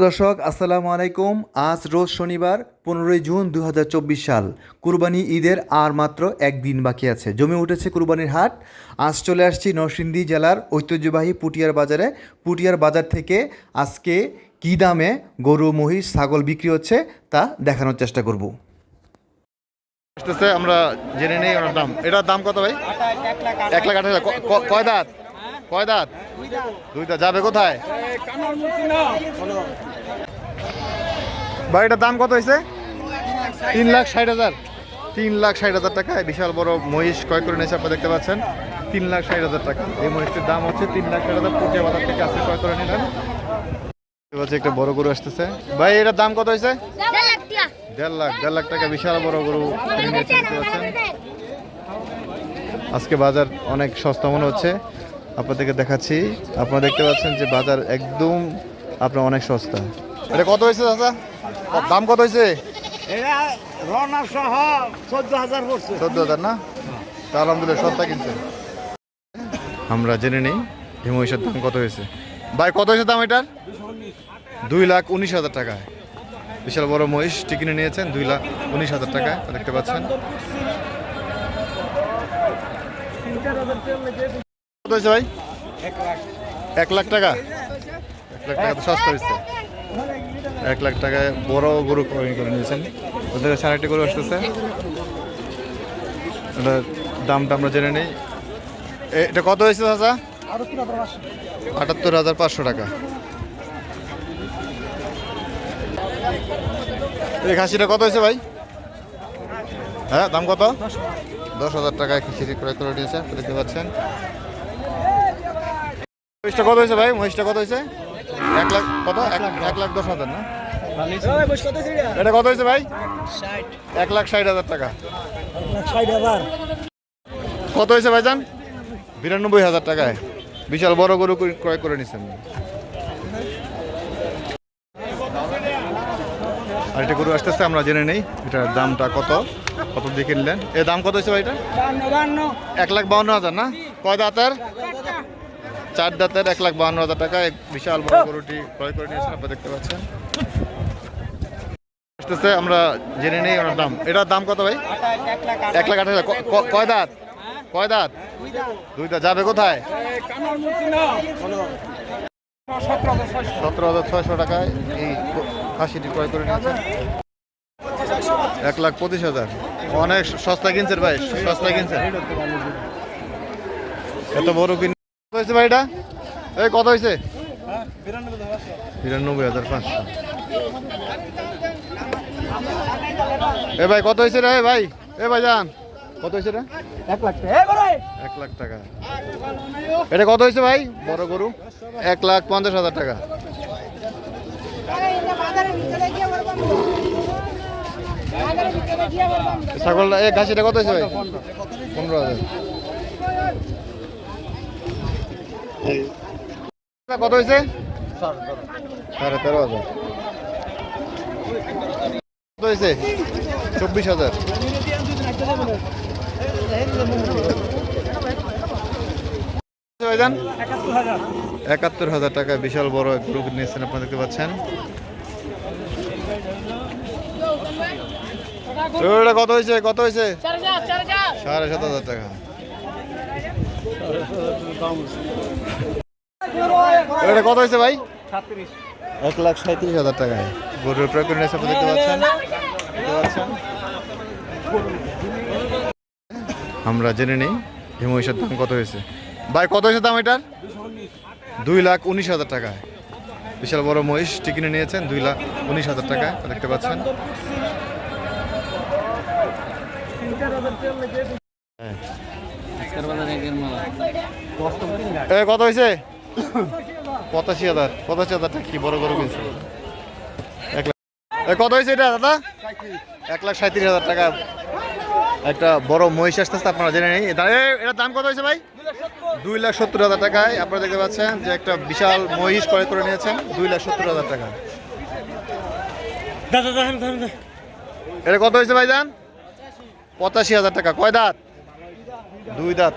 দর্শক আসসালামু আলাইকুম। আজ রোজ শনিবার পনেরোই জুন দু হাজার চব্বিশ সাল। কুরবানি ঈদের আর মাত্র একদিন বাকি আছে। জমে উঠেছে কুরবানির হাট। আজ চলে আসছি নরসিংদী জেলার ঐতিহ্যবাহী পুটিয়ার বাজারে। পুটিয়ার বাজার থেকে আজকে কী দামে গরু মহিষ ছাগল বিক্রি হচ্ছে তা দেখানোর চেষ্টা করব। আসতেছে আমরা জেনে নেই ওনার দাম। এটার দাম কত ভাই? এক লাখ আঠাশ হাজার। কয় দাঁত? কয় দাঁত? দুই দাঁত যাবে কোথায়? এটার দাম কত হয়েছে? তিন লাখ ষাট হাজার। তিন লাখ ষাট হাজার টাকা। বিশাল বড় মহিষ ক্রয় করে নিয়েছে আপনারা দেখতে পাচ্ছেন। তিন লাখ ষাট হাজার টাকা। এই মহিষটির দাম হচ্ছে তিন লাখ ষাট হাজার। পুটিয়া বাজার থেকে আজকে ক্রয় করে নিলেন। একটা বড় গরু আসতেছে। ভাই, এটার দাম কত হয়েছে? দেড় লাখ। দেড় লাখ টাকা বিশাল বড় গরু দেখতে পাচ্ছেন। আজকে বাজার অনেক সস্তা মনে হচ্ছে। আপনাদেরকে দেখাচ্ছি। আপনারা দেখতে পাচ্ছেন যে বাজার একদম আপনার অনেক সস্তা। এটা কত হয়েছে দাদা দাম কত হয়েছে? এটা রনা সহ চোদ্দ হাজার পড়ছে। চোদ্দ হাজার না? তা আলহামদুলিল্লাহ সস্তা কিনছে। আমরা জেনে নিই এই মহিষের দাম কত হয়েছে? ভাই কত হয়েছে দাম এটার? দুই লাখ উনিশ হাজার টাকায়। বিশাল বড় মহিষ কিনে নিয়েছেন দুই লাখ উনিশ হাজার টাকায় দেখতে পাচ্ছেন। কত হয়েছে ভাই? এক লাখ টাকা। এক লাখ টাকা তো সস্তা হয়েছে। এক লাখ টাকায় বড় গরু ক্রয় করে নিয়েছেন। ওদের কাছে আরেকটি গরু আসতেছে। এটার দামটা আমরা জেনে নিই। এটা কত হয়েছে চাচা? আটাত্তর হাজার পাঁচশো টাকা। এই খাসিটা কত হয়েছে ভাই? হ্যাঁ দাম কত? দশ হাজার টাকায় খাসি ক্রয় করে নিয়েছে, দেখতে পাচ্ছেন। মহিষটা কত হয়েছে ভাই? মহিষটা কত হয়েছে? এক লাখ কত? এক লাখ দশ হাজার না? এটা কত হয়েছে ভাই? এক লাখ ষাট হাজার টাকা। কত হয়েছে ভাইজান? বিরানব্বই হাজার টাকায়। বিশাল বড় গরু ক্রয় করে নিছেন। আর এটা গরু আসতেছে, আমরা জেনে নেই এটার দামটা কত। কত দিয়ে কিনলেন? এর দাম কত হয়েছে ভাই এটা? এক লাখ বাউন্ন হাজার না? কয় দাঁতের? চার দাঁতের এক লাখ বাউন্ন হাজার টাকা বিশাল বড় গরুটি ক্রয় করে নিয়েছেন আপনারা দেখতে পাচ্ছেন। আসতেছে, আমরা জেনে নেই ওনার দাম। এটার দাম কত ভাই? এক লাখ আঠাশ হাজার। কয় দাঁত? কয় দাঁত? দুই দাঁত। যাবে কোথায়? সতেরো হাজার ছয়শো টাকায় এই খাসিটি ক্রয় করে নিয়েছে এক লাখ পঁচিশ হাজার। অনেক সস্তা কিনছেন ভাই? সস্তা কিনছেন? এত বড় কিন হয়েছে ভাই এটা? এই কত হয়েছে? বিরানব্বই হাজার পাঁচশো। এ ভাই কত হয়েছে রে? ভাই এ ভাই যান কত হয়েছে রে? এক লাখ টাকা। এক লাখ টাকা। এটা কত হয়েছে ভাই? বড় গরু। এক লাখ পঞ্চাশ হাজার টাকা। ছাগলটা এই ঘাসিটা কত হয়েছে ভাই? পনেরো হাজার। কত হয়েছে? সাড়ে তেরো হাজার। কত হয়েছে? চব্বিশ হাজার। একাত্তর হাজার টাকা বিশাল বড় এক গ্রুপ নিয়েছেন আপনারা দেখতে পাচ্ছেন। কত হয়েছে? কত হয়েছে? সাড়ে সাত হাজার টাকা। ওটা কত হয়েছে ভাই? এক লাখ সাঁত্রিশ হাজার টাকায়। গরুর প্রয়োগ করে নিয়েছে দেখতে পাচ্ছেন? দেখতে পাচ্ছেন? আমরা জেনে নিই এই মহিষের দাম কত হয়েছে? ভাই কত হয়েছে দাম এটার? দুই লাখ উনিশ হাজার টাকায়। বিশাল বড় মহিষ কিনে নিয়েছেন দুই লাখ উনিশ হাজার টাকায় দেখতে পাচ্ছেন? হ্যাঁ। এ কত হয়েছে পঁচাশি হাজার পঁচাশি হাজার টাকা কি বড় গরু কিনছে? এক লাখ কত হয়েছে এটা দাদা? এক লাখ সাঁত্রিশ হাজার টাকা। একটা বড় মহিষ আসতেছে আপনারা জেনে নেই। এটা এটার দাম কত হয়েছে ভাই? দুই লাখ সত্তর হাজার টাকায় আপনারা দেখতে পাচ্ছেন যে একটা বিশাল মহিষ ক্রয় করে নিয়েছেন দুই লাখ সত্তর হাজার টাকা। এটা কত হয়েছে ভাই যান পঁচাশি হাজার টাকা। কয় দাঁত? দুই দাঁত।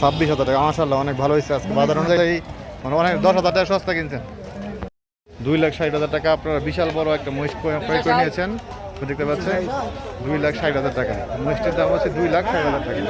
ছাব্বিশ হাজার টাকা মাসাল্লাহ অনেক ভালো হয়েছে আজকে। বাজার অনুযায়ী মানে অনেক দশ হাজার টাকা সস্তা কিনছেন। দুই লাখ ষাট হাজার টাকা আপনারা বিশাল বড় একটা মহিষ ক্রয় করে নিয়েছেন। দেখতে পাচ্ছেন দুই লাখ ষাট হাজার টাকা। মহিষটির দাম হচ্ছে দুই লাখ ষাট হাজার টাকা।